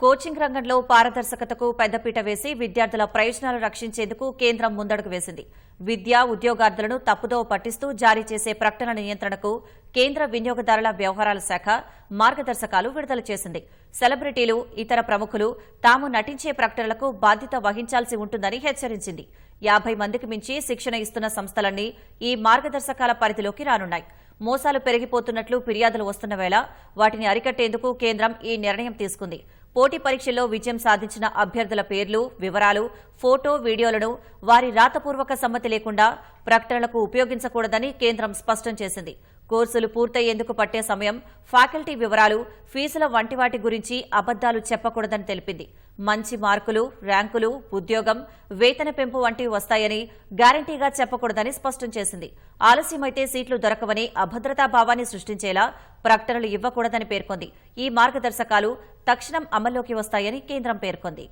Coaching రంగంలో పారదర్శకతకు పెద్దపీట వేసి విద్యార్థుల ప్రయోజనాలు రక్షించేందుకు కేంద్రం ముందడుగు వేసింది. విద్యా ఉద్యోగార్థులను తప్పుదోవ పట్టిస్తూ జారీ చేసే ప్రకటనల నియంత్రణకు కేంద్ర వినియోగదారుల వ్యవహారాల శాఖ మార్గదర్శకాలు విడుదల చేసింది. సెలబ్రిటీలు ఇతర ప్రముఖులు తాము నటించే ప్రకటనలకు బాధ్యత వహించాల్సి ఉంటుందని హెచ్చరించింది. యాభై మందికి మించి శిక్షణ ఇస్తున్న సంస్థలన్నీ ఈ మార్గదర్శకాల పరిధిలోకి రానున్నాయి. మోసాలు పెరిగిపోతున్నట్లు ఫిర్యాదులు వస్తున్న వేళ వాటిని అరికట్టేందుకు కేంద్రం ఈ నిర్ణయం తీసుకుంది. పోటీ పరీక్షల్లో విజయం సాధించిన అభ్యర్థుల పేర్లు వివరాలు ఫోటో వీడియోలను వారి రాతపూర్వక సమ్మతి లేకుండా ప్రకటనలకు ఉపయోగించకూడదని కేంద్రం స్పష్టం చేసింది. కోర్సులు పూర్తయ్యేందుకు పట్టే సమయం ఫ్యాకల్టీ వివరాలు ఫీజుల వంటి వాటి గురించి అబద్దాలు చెప్పకూడదని తెలిపింది. మంచి మార్కులు ర్యాంకులు ఉద్యోగం వేతన పెంపు వంటివి వస్తాయని గ్యారంటీగా చెప్పకూడదని స్పష్టం చేసింది. ఆలస్యమైతే సీట్లు దొరకవని అభద్రతా భావాన్ని సృష్టించేలా ప్రకటనలు ఇవ్వకూడదని పేర్కొంది. ఈ మార్గదర్శకాలు తక్షణం అమల్లోకి వస్తాయని కేంద్రం పేర్కొంది.